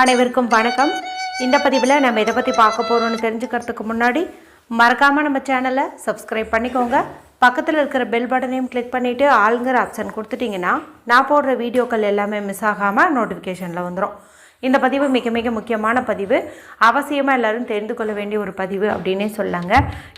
அனைவருக்கும் வணக்கம். இந்த பதிவில் நம்ம இதை பற்றி பார்க்க போகிறோம்னு தெரிஞ்சுக்கிறதுக்கு முன்னாடி மறக்காமல் நம்ம சேனலை சப்ஸ்கிரைப் பண்ணிக்கோங்க. பக்கத்தில் இருக்கிற பெல் பட்டனையும் கிளிக் பண்ணிவிட்டு ஆளுங்கிற ஆப்ஷன் கொடுத்துட்டிங்கன்னா நான் போடுற வீடியோக்கள் எல்லாமே மிஸ் ஆகாமல் நோட்டிஃபிகேஷனில் வந்துடும் இந்த பதிவு மிக மிக முக்கியமான பதிவு. அவசியமாக எல்லோரும் தெரிந்து கொள்ள வேண்டிய ஒரு பதிவு அப்படின்னே சொல்லாங்க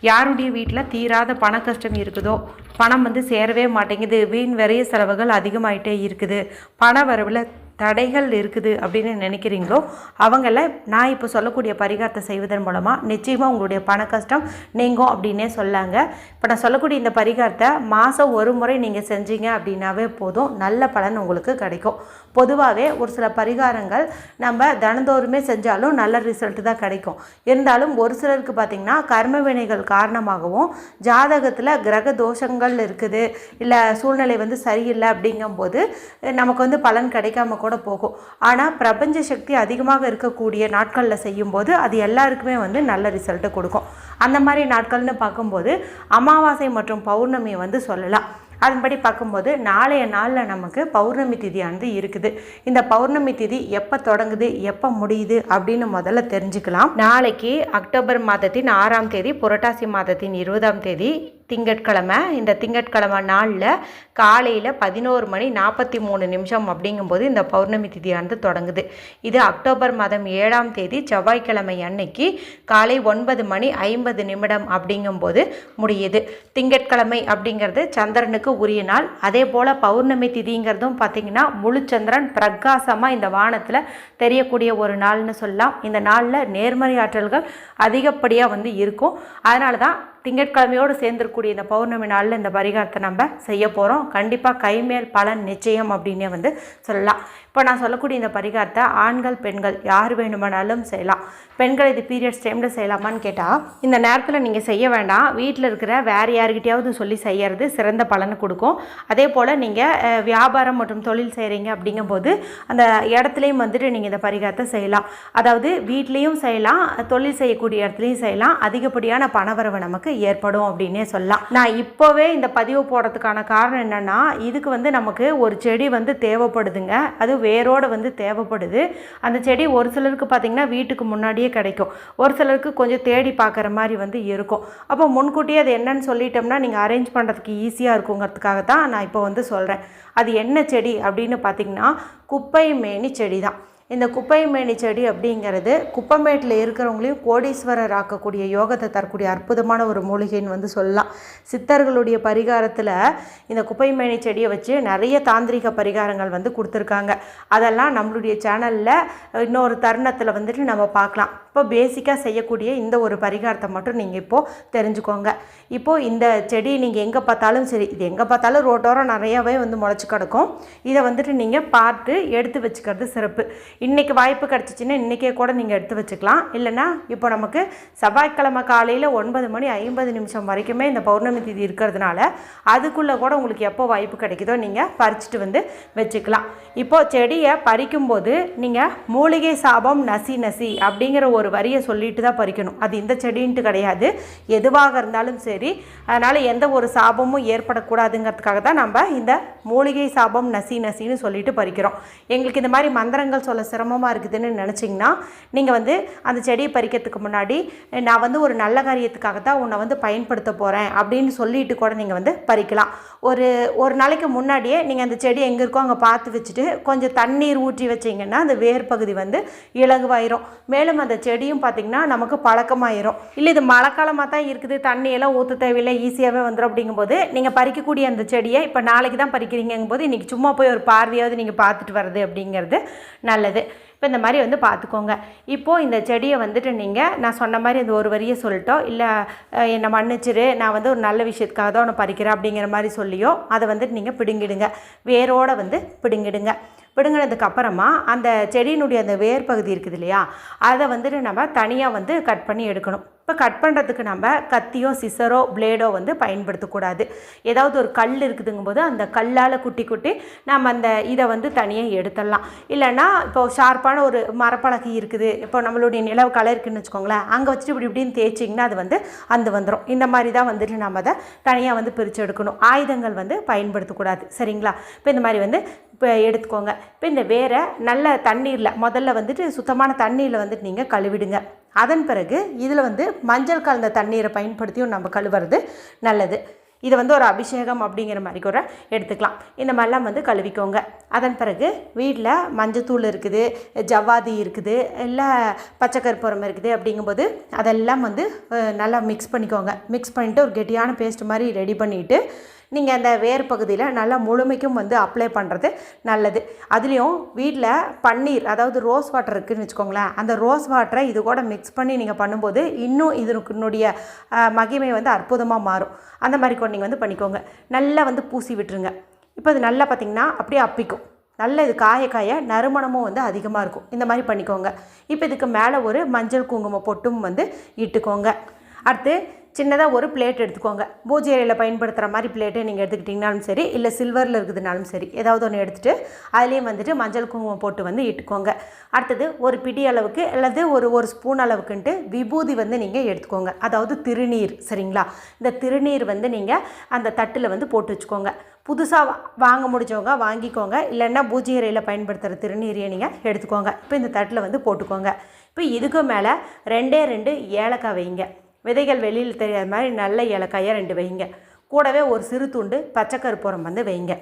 யாருடைய வீட்டில் தீராத பண கஷ்டம் இருக்குதோ பணம் வந்து சேரவே மாட்டேங்குது. வீண் விரைய செலவுகள் அதிகமாயிட்டே இருக்குது. பண வரவில் தடைகள் இருக்குது அப்படின்னு நினைக்கிறீங்களோ அவங்கள நான் இப்போ சொல்லக்கூடிய பரிகாரத்தை செய்வதன் மூலமாக நிச்சயமாக உங்களுடைய பண கஷ்டம் நீங்கும் அப்படின்னே சொல்லாங்க. இப்போ நான் சொல்லக்கூடிய இந்த பரிகாரத்தை மாதம் ஒரு முறை நீங்கள் செஞ்சீங்க அப்படின்னாவே போதும். நல்ல பலன் உங்களுக்கு கிடைக்கும். பொதுவாகவே ஒரு சில பரிகாரங்கள் நம்ம தினந்தோறுமே செஞ்சாலும் நல்ல ரிசல்ட் தான் கிடைக்கும். இருந்தாலும் ஒரு சிலருக்கு பார்த்திங்கன்னா கர்ம வினைகள் காரணமாகவும் ஜாதகத்தில் கிரக தோஷங்கள் இருக்குது இல்லை சூழ்நிலை வந்து சரியில்லை அப்படிங்கும்போது நமக்கு வந்து பலன் கிடைக்காம கூட கூட போகும். ஆனால் பிரபஞ்ச சக்தி அதிகமாக இருக்கக்கூடிய நாட்களில் செய்யும்போது அது எல்லாருக்குமே வந்து நல்ல ரிசல்ட்டை கொடுக்கும். அந்த மாதிரி நாட்கள்னு பார்க்கும்போது அமாவாசை மற்றும் பௌர்ணமி வந்து சொல்லலாம். அதன்படி பார்க்கும்போது நாளைய நாளில் நமக்கு பௌர்ணமி திதியானது இருக்குது. இந்த பௌர்ணமி திதி எப்போ தொடங்குது எப்போ முடியுது அப்படின்னு முதல்ல தெரிஞ்சுக்கலாம். நாளைக்கு அக்டோபர் மாதத்தின் ஆறாம் தேதி புரட்டாசி மாதத்தின் இருபதாம் தேதி திங்கட்கிழமை இந்த திங்கட்கிழமை நாளில் காலையில் பதினோரு மணி நாற்பத்தி மூணு நிமிஷம் அப்படிங்கும்போது இந்த பௌர்ணமி திதியானது தொடங்குது. இது அக்டோபர் மாதம் ஏழாம் தேதி செவ்வாய்க்கிழமை அன்னைக்கு காலை ஒன்பது மணி ஐம்பது நிமிடம் அப்படிங்கும்போது முடியுது. திங்கட்கிழமை அப்படிங்கிறது சந்திரனுக்கு உரிய நாள். அதே போல் பௌர்ணமி திதிங்கிறதும் பார்த்திங்கன்னா முழுச்சந்திரன் பிரகாசமாக இந்த வானத்தில் தெரியக்கூடிய ஒரு நாள்னு சொல்லலாம். இந்த நாளில் நேர்மறை ஆற்றல்கள் அதிகப்படியாக வந்து இருக்கும். அதனால தான் திங்கட்கிழமையோடு சேர்ந்துருக்கூடிய இந்த பௌர்ணமி நாளில் இந்த பரிகாரத்தை நம்ம செய்ய போகிறோம் கண்டிப்பாக கைமேல் பலன் நிச்சயம் அப்படின்னே வந்து சொல்லலாம். இப்போ நான் சொல்லக்கூடிய இந்த பரிகாரத்தை ஆண்கள் பெண்கள் யார் வேணுமானாலும் செய்யலாம். பெண்கள் இது பீரியட்ஸ் டைமில் செய்யலாமான்னு கேட்டால் இந்த நேரத்தில் நீங்கள் செய்ய வேண்டாம். வீட்டில் இருக்கிற வேறு யாருக்கிட்டையாவது சொல்லி செய்கிறது சிறந்த பலனை கொடுக்கும். அதே போல் நீங்கள் வியாபாரம் மற்றும் தொழில் செய்கிறீங்க அப்படிங்கும்போது அந்த இடத்துலையும் வந்துட்டு நீங்கள் இந்த பரிகாரத்தை செய்யலாம். அதாவது வீட்லேயும் செய்யலாம் தொழில் செய்யக்கூடிய இடத்துலையும் செய்யலாம். அதிகப்படியான பணவரவு நமக்கு ஏற்படும் அப்படின்னே சொல்லலாம். நான் இப்போவே இந்த பதிவு போடுறதுக்கான காரணம் என்னென்னா இதுக்கு வந்து நமக்கு ஒரு செடி வந்து தேவைப்படுதுங்க. அது வேரோடு வந்து தேவைப்படுது. அந்த செடி ஒரு சிலருக்கு பார்த்திங்கன்னா வீட்டுக்கு முன்னாடியே கிடைக்கும். ஒரு சிலருக்கு கொஞ்சம் தேடி பார்க்குற மாதிரி வந்து இருக்கும். அப்போ முன்கூட்டியே அது என்னன்னு சொல்லிட்டோம்னா நீங்கள் அரேஞ்ச் பண்ணுறதுக்கு ஈஸியாக இருக்குங்கிறதுக்காக தான் நான் இப்போ வந்து சொல்கிறேன் அது என்ன செடி அப்படின்னு பார்த்திங்கன்னா குப்பை மேனி செடி தான் இந்த குப்பைமேனி செடி அப்படிங்கிறது குப்பமேட்டில் இருக்கிறவங்களையும் கோடீஸ்வரர் ஆக்கக்கூடிய யோகத்தை தரக்கூடிய அற்புதமான ஒரு மூலிகைன்னு வந்து சொல்லலாம். சித்தர்களுடைய பரிகாரத்தில் இந்த குப்பைமேனி செடியை வச்சு நிறைய தாந்திரிக பரிகாரங்கள் வந்து கொடுத்துருக்காங்க. அதெல்லாம் நம்மளுடைய சேனலில் இன்னொரு தருணத்தில் வந்துட்டு நம்ம பார்க்கலாம். இப்போ பேசிக்காக செய்யக்கூடிய இந்த ஒரு பரிகாரத்தை மட்டும் நீங்கள் இப்போது தெரிஞ்சுக்கோங்க. இப்போது இந்த செடி நீங்கள் எங்கே பார்த்தாலும் சரி இது எங்கே பார்த்தாலும் ரோட்டோரம் நிறையாவே வந்து முளைச்சி கிடக்கும். இதை வந்துட்டு நீங்கள் பார்த்து எடுத்து வச்சுக்கிறது சிறப்பு. இன்றைக்கி வாய்ப்பு கிடச்சிச்சின்னா இன்றைக்கே கூட நீங்கள் எடுத்து வச்சுக்கலாம். இல்லைன்னா இப்போ நமக்கு செவ்வாய்க்கிழமை காலையில் ஒன்பது மணி ஐம்பது நிமிஷம் வரைக்குமே இந்த பௌர்ணமி தேதி இருக்கிறதுனால அதுக்குள்ளே கூட உங்களுக்கு எப்போ வாய்ப்பு கிடைக்குதோ நீங்கள் பறிச்சுட்டு வந்து வச்சுக்கலாம். இப்போது செடியை பறிக்கும்போது நீங்கள் மூலிகை சாபம் நசி நசி அப்படிங்கிற ஒரு வரியை சொல்லிட்டு தான் பறிக்கணும். அது இந்த செடின்ட்டு கிடையாது. எதுவாக இருந்தாலும் சரி அதனால் எந்த ஒரு சாபமும் ஏற்படக்கூடாதுங்கிறதுக்காக தான் நம்ம இந்த மூலிகை சாபம் நசி நசின்னு சொல்லிட்டு பறிக்கிறோம். எங்களுக்கு இந்த மாதிரி மந்திரங்கள் சொல்ல சிரமமாக இருக்குதுன்னு நினச்சிங்கன்னா நீங்கள் வந்து அந்த செடியை பறிக்கிறதுக்கு முன்னாடி நான் வந்து ஒரு நல்ல காரியத்துக்காக தான் உன்னை வந்து பயன்படுத்த போகிறேன் அப்படின்னு சொல்லிட்டு கூட நீங்கள் வந்து பறிக்கலாம். ஒரு ஒரு நாளைக்கு முன்னாடியே நீங்கள் அந்த செடி எங்கே இருக்கோ அங்கே பார்த்து வச்சுட்டு கொஞ்சம் தண்ணீர் ஊற்றி வச்சிங்கன்னா அந்த வேர் பகுதி வந்து இலகுவாயிரும். மேலும் அந்த செடி செடியும் பார்த்திங்கன்னா நமக்கு பழக்கமாயிரும். இல்லை இது மழைக்காலமாக தான் இருக்குது. தண்ணியெல்லாம் ஊற்ற தேவையில்லை ஈஸியாகவே வந்துடும் அப்படிங்கும்போது நீங்கள் பறிக்கக்கூடிய அந்த செடியை இப்போ நாளைக்கு தான் பறிக்கிறீங்கும்போது இன்றைக்கி சும்மா போய் ஒரு பார்வையாவது நீங்கள் பார்த்துட்டு வர்றது அப்படிங்கிறது நல்லது. இப்போ இந்த மாதிரி வந்து பார்த்துக்கோங்க இப்போது இந்த செடியை வந்துட்டு நீங்கள் நான் சொன்ன மாதிரி இந்த ஒரு வரியை சொல்லிட்டோம். இல்லை என்னை மன்னிச்சிரு நான் வந்து ஒரு நல்ல விஷயத்துக்காக தான் உன்னை பறிக்கிறேன் அப்படிங்கிற மாதிரி சொல்லியோ அதை வந்துட்டு நீங்கள் பிடுங்கிடுங்க. வேரோடு வந்து பிடுங்கிடுங்க. பிடுங்கினதுக்கு அப்புறமா அந்த செடியினுடைய அந்த வேர் பகுதி இருக்குது இல்லையா அதை வந்துட்டு நம்ம தனியாக வந்து கட் பண்ணி எடுக்கணும். இப்போ கட் பண்ணுறதுக்கு நம்ம கத்தியோ சிசரோ பிளேடோ வந்து பயன்படுத்தக்கூடாது. ஏதாவது ஒரு கல் இருக்குதுங்கும் போது அந்த கல்லால் குட்டி குட்டி நம்ம அந்த இதை வந்து தனியாக எடுத்துடலாம். இல்லைன்னா இப்போ ஷார்ப்பான ஒரு மரப்பலகை இருக்குது. இப்போ நம்மளுடைய நிலவு கலை இருக்குன்னு வச்சுக்கோங்களேன். அங்கே வச்சுட்டு இப்படி இப்படின்னு தேய்ச்சிங்கன்னா அது வந்து அந்த வந்துடும் இந்த மாதிரி தான் வந்துட்டு நம்ம அதை தனியாக வந்து பிரித்து எடுக்கணும். ஆயுதங்கள் வந்து பயன்படுத்தக்கூடாது. சரிங்களா? இப்போ இந்த மாதிரி வந்து இப்போ எடுத்துக்கோங்க. இப்போ இந்த வேரை நல்ல தண்ணீரில் முதல்ல வந்துட்டு சுத்தமான தண்ணீரில் வந்துட்டு நீங்கள் கழுவிடுங்க. அதன் பிறகு இதில் வந்து மஞ்சள் கலந்த தண்ணீரை பயன்படுத்தியும் நம்ம கழுவுறது நல்லது. இது வந்து ஒரு அபிஷேகம் அப்படிங்கிற மாதிரி கூட எடுத்துக்கலாம். இந்த மாதிரிலாம் வந்து கழுவிக்கோங்க. அதன் பிறகு வீட்டில் மஞ்சத்தூள் இருக்குது ஜவ்வாதி இருக்குது இல்லை பச்சைக்கற்பூரம் இருக்குது அப்படிங்கும்போது அதெல்லாம் வந்து நல்லா மிக்ஸ் பண்ணிக்கோங்க. மிக்ஸ் பண்ணிவிட்டு ஒரு கெட்டியான பேஸ்ட் மாதிரி ரெடி பண்ணிவிட்டு நீங்கள் அந்த வேர் பகுதியில் நல்லா முழுமைக்கும் வந்து அப்ளை பண்ணுறது நல்லது. அதுலேயும் வீட்டில் பன்னீர் அதாவது ரோஸ் வாட்டர் இருக்குதுன்னு வச்சுக்கோங்களேன் அந்த ரோஸ் வாட்டரை இது கூட மிக்ஸ் பண்ணி நீங்கள் பண்ணும்போது இன்னும் இதனுடைய மகிமை வந்து அற்புதமாக மாறும். அந்த மாதிரி கூட நீங்கள் வந்து பண்ணிக்கோங்க. நல்லா வந்து பூசி விட்டுருங்க. இப்போ அது நல்லா பார்த்திங்கன்னா அப்படியே அப்பிக்கும். நல்ல இது காய காய நறுமணமும் வந்து அதிகமாக இருக்கும். இந்த மாதிரி பண்ணிக்கோங்க. இப்போ இதுக்கு மேலே ஒரு மஞ்சள் குங்குமம் பொட்டும் வந்து இட்டுக்கோங்க. அடுத்து சின்னதாக ஒரு பிளேட் எடுத்துக்கோங்க. பூஜை அறையில் பயன்படுத்துகிற மாதிரி பிளேட்டை நீங்கள் எடுத்துக்கிட்டிங்கனாலும் சரி இல்லை சில்வரில் இருக்குதுனாலும் சரி ஏதாவது ஒன்று எடுத்துகிட்டு அதுலேயும் வந்துட்டு மஞ்சள் குங்குமம் போட்டு வந்து இட்டுக்கோங்க. அடுத்தது ஒரு பிடி அளவுக்கு அல்லது ஒரு ஒரு ஸ்பூன் அளவுக்குன்ட்டு விபூதி வந்து நீங்கள் எடுத்துக்கோங்க. அதாவது திருநீர் சரிங்களா? இந்த திருநீர் வந்து நீங்கள் அந்த தட்டில் வந்து போட்டு வச்சுக்கோங்க. புதுசாக வாங்க முடிஞ்சவங்க வாங்கிக்கோங்க. இல்லைன்னா பூஜை அறையில் பயன்படுத்துகிற திருநீரையை நீங்கள் எடுத்துக்கோங்க. இப்போ இந்த தட்டில் வந்து போட்டுக்கோங்க. இப்போ இதுக்கு மேலே ரெண்டே ரெண்டு ஏலக்காய் வைங்க. விதைகள் வெளியில் தெரியாத மாதிரி நல்ல ஏலக்காயை ரெண்டு வைங்க. கூடவே ஒரு சிறு துண்டு பச்சைக்கருப்புரம் வந்து வைங்க.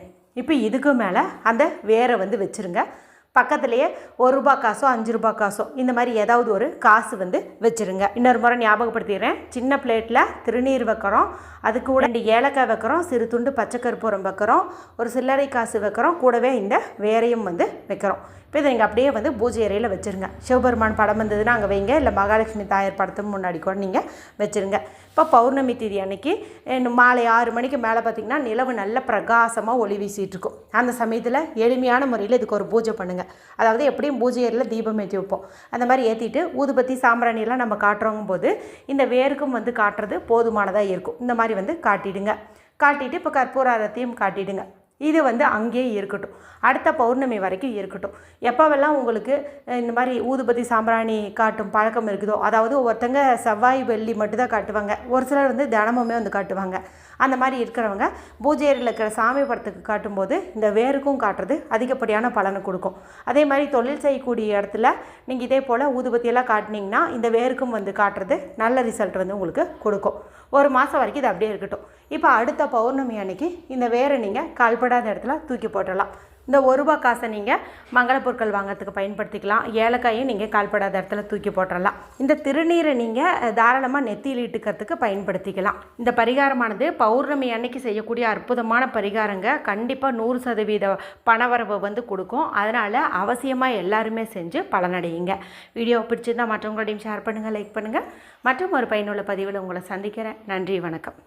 இப்போ இதுக்கு மேலே அந்த வேரை வந்து வச்சுருங்க. பக்கத்துலேயே ஒரு ரூபா காசோ அஞ்சு ரூபா காசோ இந்த மாதிரி ஏதாவது ஒரு காசு வந்து வச்சுருங்க. இன்னொரு முறை ஞாபகப்படுத்திடுறேன். சின்ன பிளேட்டில் திருநீர் வைக்கிறோம். அதுக்கு கூட ரெண்டு ஏலக்காய் வைக்கிறோம் சிறு துண்டு பச்சை கற்பூரம் வைக்கிறோம் ஒரு சில்லறை காசு வைக்கிறோம். கூடவே இந்த வேரையும் வந்து வைக்கிறோம். இப்போ இதை நீங்கள் அப்படியே வந்து பூஜை அறையில் வச்சுருங்க. சிவபெருமான் படம் வந்ததுன்னா அங்கே வைங்க. இல்லை மகாலட்சுமி தாயார் படத்துக்கு முன்னாடி கூட நீங்கள் வச்சுருங்க. இப்போ பௌர்ணமி தேதி அன்னைக்கு மாலை ஆறு மணிக்கு மேலே பார்த்திங்கன்னா நிலவு நல்ல பிரகாசமாக ஒளி வீசிகிட்ருக்கும். அந்த சமயத்தில் எளிமையான முறையில் இதுக்கு ஒரு பூஜை பண்ணுங்கள் அதாவது எப்படியும் பூஜை அறையில் தீபம் ஏற்றி வைப்போம். அந்த மாதிரி ஏற்றிட்டு ஊதுபத்தி சாம்பிராணியெல்லாம் நம்ம காட்டுறோங்கும் போது இந்த வேருக்கும் வந்து காட்டுறது போதுமானதாக இருக்கும். இந்த மாதிரி வந்து காட்டிடுங்க. காட்டிட்டு இப்போ கற்பூரத்தையும் காட்டிடுங்க. இது வந்து அங்கேயே இருக்கட்டும். அடுத்த பௌர்ணமி வரைக்கும் இருக்கட்டும். எப்போவெல்லாம் உங்களுக்கு இந்த மாதிரி ஊதுபதி சாம்பிராணி காட்டும் பழக்கம் இருக்குதோ அதாவது ஒருத்தங்க செவ்வாய் வெள்ளி மட்டும்தான் காட்டுவாங்க. ஒரு சிலர் வந்து தினமுமே வந்து காட்டுவாங்க. அந்த மாதிரி இருக்கிறவங்க பூஜை அறையில் இருக்கிற சாமி படத்துக்கு காட்டும்போது இந்த வேருக்கும் காட்டுறது அதிகப்படியான பலனை கொடுக்கும். அதே மாதிரி தொழில் செய்யக்கூடிய இடத்துல நீங்கள் இதே போல் ஊதுபத்தியெல்லாம் காட்டினீங்கன்னா இந்த வேருக்கும் வந்து காட்டுறது நல்ல ரிசல்ட் வந்து உங்களுக்கு கொடுக்கும். ஒரு மாதம் வரைக்கும் இது அப்படியே இருக்கட்டும். இப்போ அடுத்த பௌர்ணமி அன்னைக்கு இந்த வேரை நீங்கள் கால்படாத இடத்துல தூக்கி போட்டுடலாம். இந்த ஒரு ரூபா காசை நீங்கள் மங்கள பொருட்கள் வாங்குறதுக்கு பயன்படுத்திக்கலாம். ஏலக்காயும் நீங்கள் கால்படாத இடத்துல தூக்கி போட்டுடலாம் இந்த திருநீரை நீங்கள் தாராளமாக நெத்தியில் இட்டுக்கிறதுக்கு பயன்படுத்திக்கலாம். இந்த பரிகாரமானது பௌர்ணமி அன்னைக்கு செய்யக்கூடிய அற்புதமான பரிகாரங்க. கண்டிப்பாக நூறு சதவீத பணவரவை வந்து கொடுக்கும். அதனால் அவசியமாக எல்லாருமே செஞ்சு பலனடையுங்க. வீடியோ பிடிச்சிருந்தால் மற்றவங்களோடையும் ஷேர் பண்ணுங்கள் லைக் பண்ணுங்கள் மற்றும் ஒரு பயனுள்ள பதிவில் உங்களை சந்திக்கிறேன். நன்றி வணக்கம்.